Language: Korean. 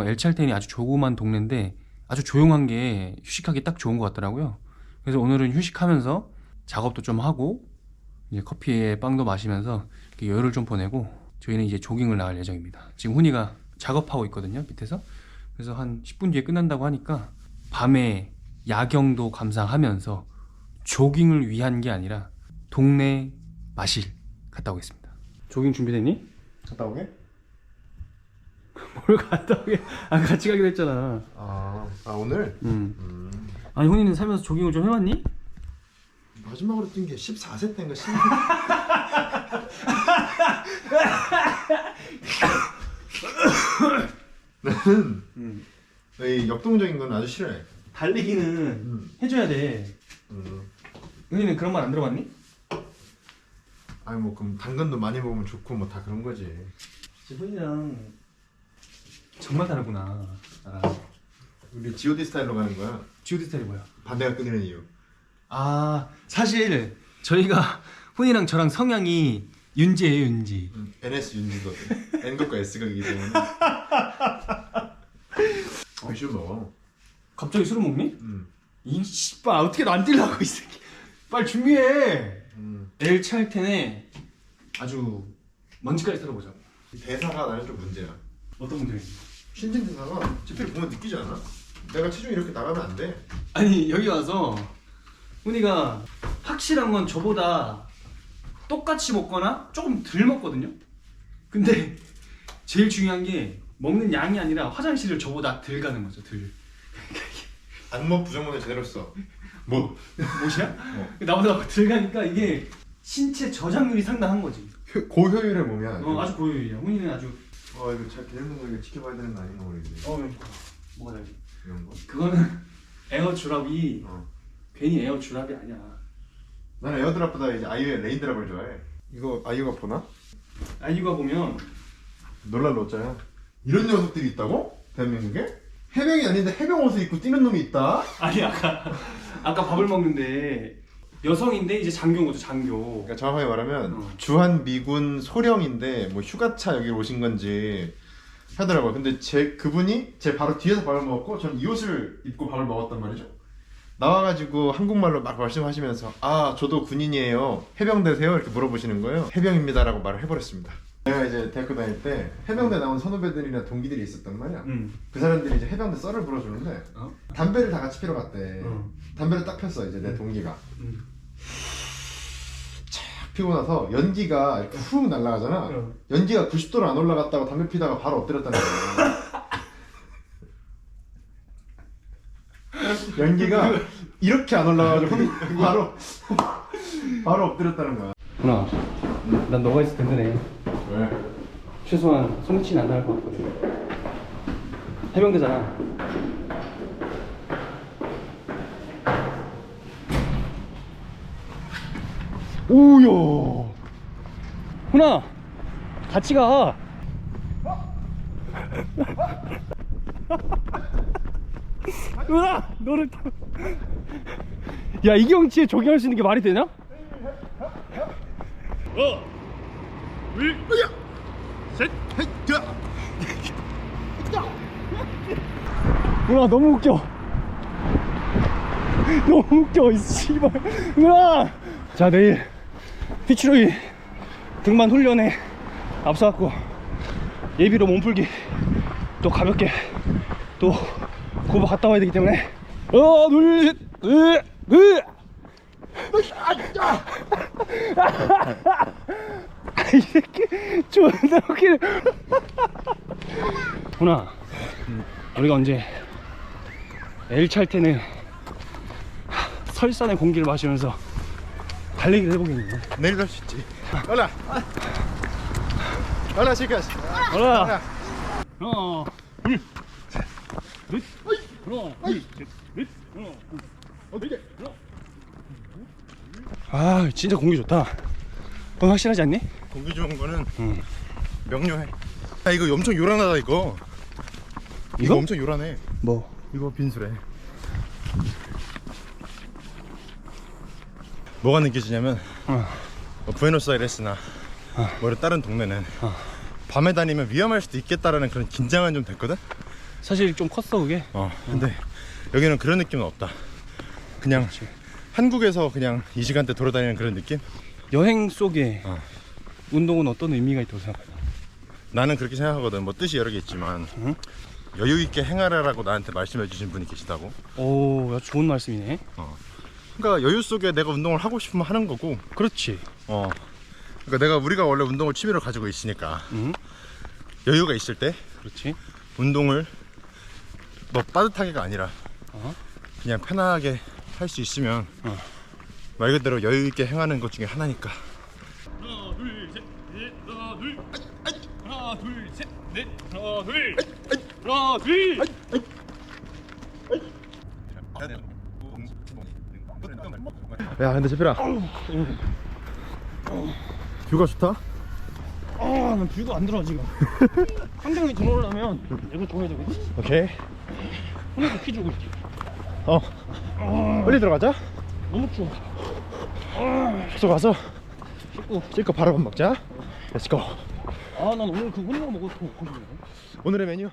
엘찰텐이 아주 조그만 동네인데 아주 조용한 게 휴식하기 딱 좋은 것 같더라고요. 그래서 오늘은 휴식하면서 작업도 좀 하고 이제 커피에 빵도 마시면서 여유를 좀 보내고 저희는 이제 조깅을 나갈 예정입니다. 지금 훈이가 작업하고 있거든요 밑에서. 그래서 한 10분 뒤에 끝난다고 하니까 밤에 야경도 감상하면서 조깅을 위한 게 아니라 동네 마실 갔다 오겠습니다. 조깅 준비됐니? 갔다 오게? 뭘 갔다 오게? 아 같이 가기로 했잖아. 아, 아 오늘? 음. 음. 아니 훈이는 살면서 조깅을 좀 해봤니? 마지막으로 뛴 게 14세 때인가 16세 나는 음. 이 역동적인 건 아주 싫어해 달리기는 음. 해줘야 돼. 음. 훈이는 그런 말 안 들어봤니? 아니 뭐 그럼 당근도 많이 먹으면 좋고 뭐 다 그런 거지 진짜 훈이랑 정말 다르구나. 나랑. 우리 G.O.D 스타일로 가는 거야 지오디 스타일이 뭐야? 반대가 끊이는 이유 아 사실 저희가 훈이랑 저랑 성향이 윤지예요 윤지. 음, NS 윤지거든 N극과 S극이기 때문에 어, 술 먹어 갑자기 술을 먹니? 음. 이 씨발 어떻게 안 뛸라고 이 새끼. 빨리 준비해. 음. 엘 찰텐에 아주 먼지까지 털어보자. 이 대사가 나는 좀 문제야 어떤 분들이? 신진 대사가 지필 보면 느끼지 않아? 내가 체중이 이렇게 나가면 안 돼. 아니 여기 와서 훈이가 확실한 건 저보다 똑같이 먹거나 조금 덜 먹거든요. 근데 제일 중요한 게 먹는 양이 아니라 화장실을 저보다 덜 가는 거죠. 덜. 안먹 부정문을 제대로 써. 뭐? 못이야? 어. 나보다 덜 가니까 이게 신체 저장률이 상당한 거지. 고효율의 몸이야. 어, 아주 고효율이야. 훈이는 아주 어 이거 잘 되는 거 이거 지켜봐야 되는 거 아닌가 모르겠네. 어 뭐가 달리? 이런 거. 그거는 에어 주랍이 어. 괜히 에어 주랍이 아니야. 나는 에어드랍보다 이제 아이유의 레인드랍을 좋아해. 이거 아이유가 보나? 아이유가 보면 놀랄 노자야. 이런 녀석들이 있다고? 대한민국에? 해병이 아닌데 해병 옷을 입고 뛰는 놈이 있다? 아니 아까 아까 밥을 먹는데 여성인데 이제 장교인 거죠 장교. 그러니까 정확하게 말하면 어. 주한 미군 소령인데 뭐 휴가차 여기 오신 건지 하더라고요. 근데 제 그분이 제 바로 뒤에서 밥을 먹었고 저는 이 옷을 입고 밥을 먹었단 말이죠. 나와가지고 한국말로 막 말씀하시면서 아 저도 군인이에요 해병대세요 이렇게 물어보시는 거예요 해병입니다라고 말을 해버렸습니다 내가 이제 대학교 다닐 때 해병대 나온 선후배들이나 동기들이 있었단 말이야 응. 그 사람들이 이제 해병대 썰을 불어주는데 어? 담배를 다 같이 피러 갔대 어. 담배를 딱 폈어 이제 내 동기가 응. 피고 나서 연기가 이렇게 훅 날아가잖아. 어. 연기가 90도로 안 올라갔다고 담배 피다가 바로 엎드렸다는 거야. 연기가 이렇게 안 올라가지고 바로 바로 엎드렸다는 거야. 누나, 난 너가 있을 든든해. 왜? 최소한 성취는 안 나갈 것 같거든. 해병대잖아. 오야. 훈아, 같이 가. 훈아, 너를 타. 야, 이 경치에 조깅할 수 있는 게 말이 되냐? 누나 너무 웃겨 너무 웃겨 이 씨발 누나 자 내일 피치로이 등반 훈련에 앞서갖고 예비로 몸풀기 또 가볍게 또 고바 갔다 와야 되기 때문에. 하나 둘셋넷넷 이 새끼 존나 웃기네 훈아 우리가 언제 엘찰테는 설산의 공기를 마시면서 달리기를 해보겠니? 내일 할수 있지. 올라. 올라 시카스. 올라. 하나, 둘, 셋, 넷, 하나, 둘, 셋, 넷, 하나, 둘, 셋, 하나. 아, 진짜 공기 좋다. 넌 확실하지 않니? 공기 좋은 거는 응. 명료해. 야 이거 엄청 요란하다 이거. 이거, 이거? 엄청 요란해. 뭐? 이거 빈수래. 뭐가 느껴지냐면 어. 뭐 부에노스아이레스나 뭐 이런 다른 동네는 어. 밤에 다니면 위험할 수도 있겠다라는 그런 긴장은 좀 됐거든. 사실 좀 컸어 그게. 어 근데 여기는 그런 느낌은 없다 그냥 한국에서 그냥 이 시간대 돌아다니는 그런 느낌? 여행 속에 어. 운동은 어떤 의미가 있다고 생각해? 나는 그렇게 생각하거든 뭐 뜻이 여러 개 있지만 응? 여유 있게 행하라라고 나한테 말씀해 주신 분이 계시다고 오, 야, 좋은 말씀이네. 그러니까 여유 속에 내가 운동을 하고 싶으면 하는 거고 그렇지. 어 그러니까 내가 우리가 원래 운동을 취미로 가지고 있으니까 응? 여유가 있을 때 그렇지. 운동을 뭐 빠듯하게가 아니라 어? 그냥 편하게 할 수 있으면 어. 말 그대로 여유 있게 행하는 것 중에 하나니까 하나, 둘, 셋, 넷, 하나, 둘, 하나, 둘, 셋, 넷, 하나, 둘, 하나, 둘. 야 근데 재필아 뷰가 좋다 아, 난 뷰가 안 들어 지금. 한강에 들어오려면 이거 줘야 되거든. 오케이 하나도 키 주고 있지. 어 빨리 들어가자 너무 추워. 숙소 가서 씻고. 씻고 바로 밥 먹자 렛츠고 아, 난 오늘 그 먹어도 먹고 싶네. 오늘의 메뉴